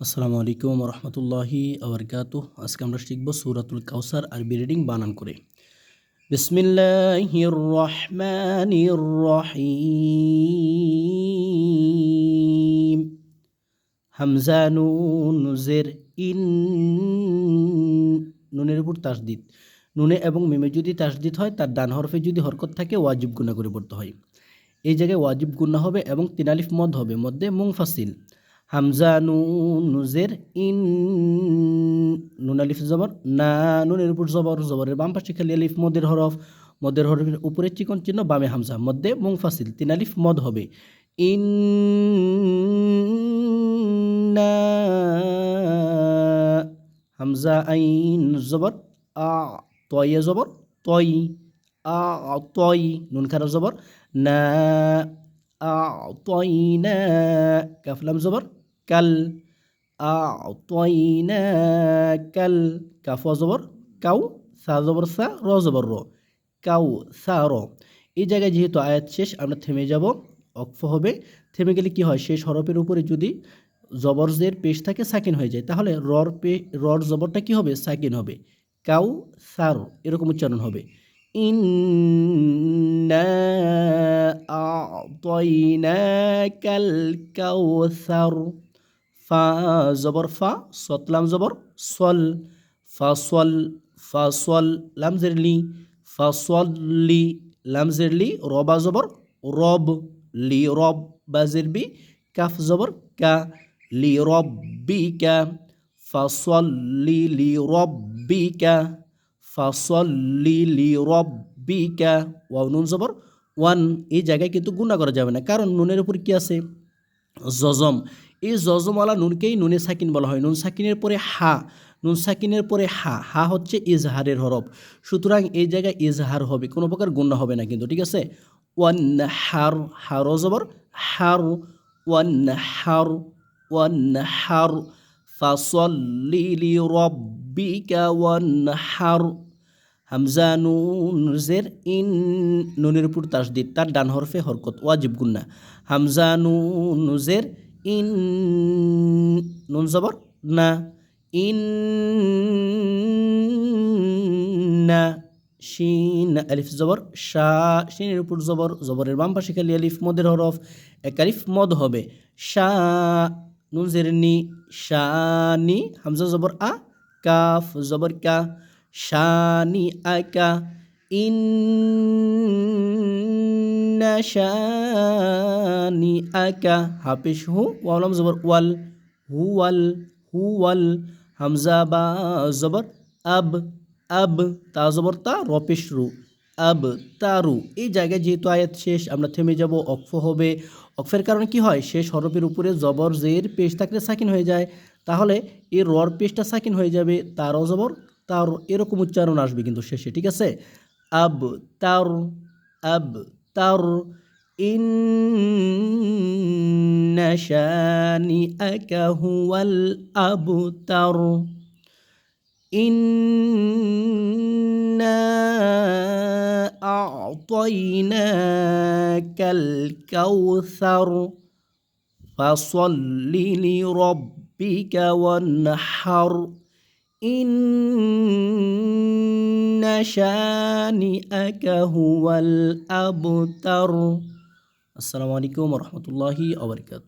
আসসালামু আলাইকুম রহমতুল্লাহি আবরকাত আজকে আমরা শিখব সুরাতুল কাউসার আরবি রিডিং বানান করে। বিসমিল্লাহির রহমানির রহিম হামজা নুন জের ইন। নুনের উপর তাসদিদ। নুনে এবং মিমে যদি তাসদিদ হয়, তার ডান হরফে যদি হরকত থাকে, ওয়াজিব গুণা করে পড়তে হয়। এই জায়গায় ওয়াজিব গুণা হবে এবং তিনালিফ মদ হবে। মধ্যে মুংফাসিল হামজা নুন নুজের ইন, নুন আলিফ জবর, না, নুনের উপর জবর, জবরের বাম পাশে খালি আলিফ, মদের হরফ, মদের হরফের উপরে চিকন চিহ্ন, বামে হামজা, মধ্যে মুংফাসিল তিন আলিফ, মদ হবে। ইন হামজা আইন জবর, আ, তয়ে জবর তই আ তই নুন খারাপ জবর, না না, কাফলাম জবর কাল কাল কাফ জবর কাউ সা জবর সা র জবর র কাউ সা র এই জায়গায় যেহেতু আয়াত শেষ, আমরা থেমে যাব অক্ফ হবে। থেমে গেলে কি হয়? সেই সরপের উপরে যদি জবরজের পেশ থাকে, সাকিন হয়ে যায়। তাহলে রর পে, রর জবরটা কি হবে? সাকিন হবে। কাউ সার এরকম উচ্চারণ হবে। ইন্না আতয়নাকাল কাউসার ফা, জবর ফা সতলাম জবর, সল, ফা সল ফা, সল, লাম জেরলি ফা সল্লি লাম জেরলি রবা জবর, রব লি, রব বা জেরবি কাফ জবর, কা লি রব্বিকা ফাসল্লি লি রব্বিকা ফাসল্লি লি রব্বিকা ওয়াও নুন জবর, ওয়ান, এই জায়গায় কিন্তু গুণা করা যাবে না। কারণ নুনের উপর কি আছে? জজম এই জজমালা নুনকেই নুনে সাকিন বলা হয়। নুন সাকিনের পরে হা, নুন সাকিনের পরে হা হা হচ্ছে ইজহারের হরফ। সুতরাং এই জায়গায় ইজহার হবে, কোনো প্রকার গুণ হবে না কিন্তু, ঠিক আছে? ওয়ান হার হার জবর, হার ওয়ান হার ওয়ান হার ফাসল্লি লিরব্বিকা ওয়ান হার হামজা ইন, নুনের উপর তাসদিদ, তার ডান হরফে হরকত, ওয়াজিব গুন্না হামজা নুন জের ইন, নুন জবর? না। ইন, না। শিন, আলিফ জবর। শা, শিনের উপর জবর। জবরের বাম পাশে খালি আলিফ, মদের হরফ। এক আলিফ, মদ হবে। শা, নুন জের নি। শানি হামজা জবর আ, কাফ জবর কা। শানি আকা ইন শানি আকা হাফিস হু ওয়ালাম জবর ওয়াল হুয়াল হুয়াল হামজা বা জবর আব আব তা জবর তা রপেশ রু আব তারু এই জায়গায় যেহেতু আয়াত শেষ, আমরা থেমে যাব অক্ফ হবে। অক্ফের কারণে কি হয়? শেষ হরফের উপরে জবর জের পেশ থাকলে সাকিন হয়ে যায়। তাহলে এই রর পেশটা সাকিন হয়ে যাবে তারও জবর তার এরকম উচ্চারণ আসবে কিন্তু শেষে, ঠিক আছে? আব, তার, আব أبتر إن شانئك هو الأبتر. إنا أعطيناك الكوثر. فصل لربك وانحر. إن إن شانئك هو الأبتر. السلام عليكم ورحمة الله وبركاته.